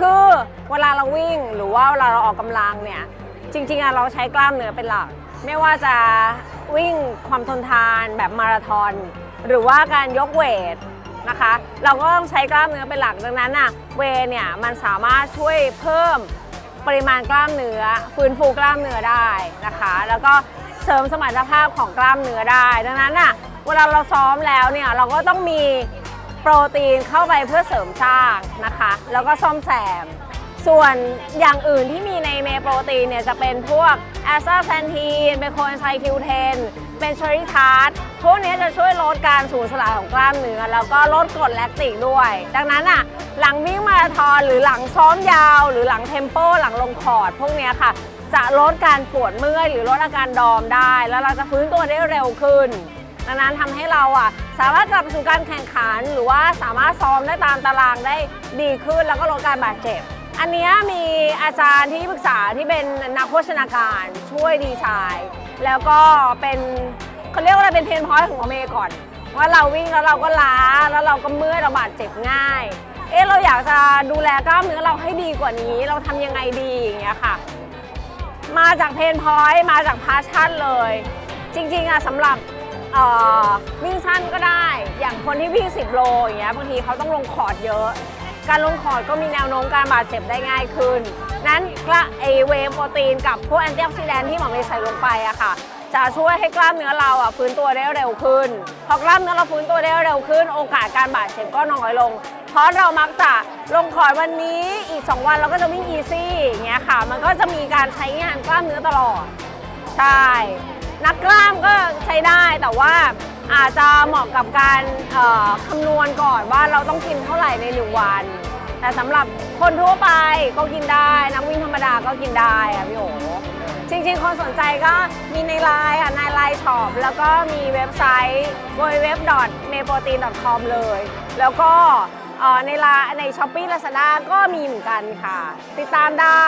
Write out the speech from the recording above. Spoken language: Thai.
คือเวลาเราวิ่งหรือว่าเวลาเราออกกำลังเนี่ยจริงๆอะเราใช้กล้ามเนื้อเป็นหลัก ไม่ว่าจะวิ่งความทนทานแบบมาราธอนหรือว่าการยกเวทนะคะ เราก็ต้องใช้กล้ามเนื้อเป็นหลักดังนั้นอะเวเนี่ยมันสามารถช่วยเพิ่มปริมาณกล้ามเนื้อฟื้นฟูกล้ามเนื้อได้นะคะ แล้วก็เสริมสมรรถภาพของกล้ามเนื้อได้ ดังนั้นอะเวลาเราซ้อมแล้วเนี่ยเราก็ต้องมี โปรตีนเข้าไปเพื่อเสริมสร้างนะคะ แล้วก็ซ่อมแซม ส่วนอย่างอื่นที่มีในเมโปรตีนเนี่ยจะเป็นพวกแอสตาแซนทีนเป็นโคอนไซคิวเทนเป็นเชอริทาร์ตพวกนี้จะช่วยลดการสูญสลายของกล้ามเนื้อแล้วก็ลดกรดแลคติกด้วย ดังนั้นอะหลังวิ่งมาราธอนหรือหลังซ้อมยาว หรือหลังเทมโป หลังลงคอร์ดพวกนี้ค่ะ จะลดการปวดเมื่อยหรือลดอาการดอมได้ แล้วเราจะฟื้นตัวได้เร็วขึ้น ดังนั้นทำให้เราอะสามารถกลับไปสู่การแข่งขัน หรือว่าสามารถซ้อมได้ตามตารางได้ดีขึ้นแล้วก็ลดการบาดเจ็บ อันนี้มีอาจารย์ที่ปรึกษาที่เป็นนักโภชนาการช่วยดีไซน์แล้วก็เป็นเขาเรียกว่าอะไรเป็นเพนพอยต์ของอเมก่อน ว่าเราวิ่งแล้วเราก็ล้าแล้วเราก็เมื่อยเราบาดเจ็บง่าย เอ๊ะเราอยากจะดูแลกล้ามเนื้อเราให้ดีกว่านี้ เราทำยังไงดีอย่างเงี้ยค่ะ มาจากเพนพอยต์มาจากพาชั่นเลย จริงๆอะสำหรับ วิ่งสั้นก็ได้ อย่างคนที่วิ่ง 10 โลอย่างเงี้ยบางทีเขาต้องลงคอร์ดเยอะ การลงคอร์ดก็มีแนวโน้มการบาดเจ็บได้ง่ายขึ้น นั้นกระไอเวย์โปรตีนกับพวกแอนตี้ออกซิแดนที่หมอเมย์ใส่ลงไปอะค่ะ จะช่วยให้กล้ามเนื้อเราอะฟื้นตัวได้เร็วขึ้น พอกล้ามเนื้อเราฟื้นตัวได้เร็วขึ้น โอกาสการบาดเจ็บก็น้อยลง เพราะเรามักจะลงคอร์ดวันนี้อีก 2 วันเราก็จะวิ่งอีซี่อย่างเงี้ยค่ะ มันก็จะมีการใช้งานกล้ามเนื้อตลอด ใช่ นักกล้ามก็ใช้ได้ แต่ว่าอาจจะเหมาะกับการคำนวณก่อนว่าเราต้องกินเท่าไหร่ในหนึ่งวัน แต่สำหรับคนทั่วไปก็กินได้นักวิ่งธรรมดาก็กินได้อะพี่โอจริงๆ คนสนใจก็มีในไลน์ค่ะในไลน์ช็อปแล้วก็มีเว็บไซต์ www.meprotein.com เลย แล้วก็ในไลน์ในช้อปปี้ลาซาด้าก็มีเหมือนกันค่ะ ติดตามได้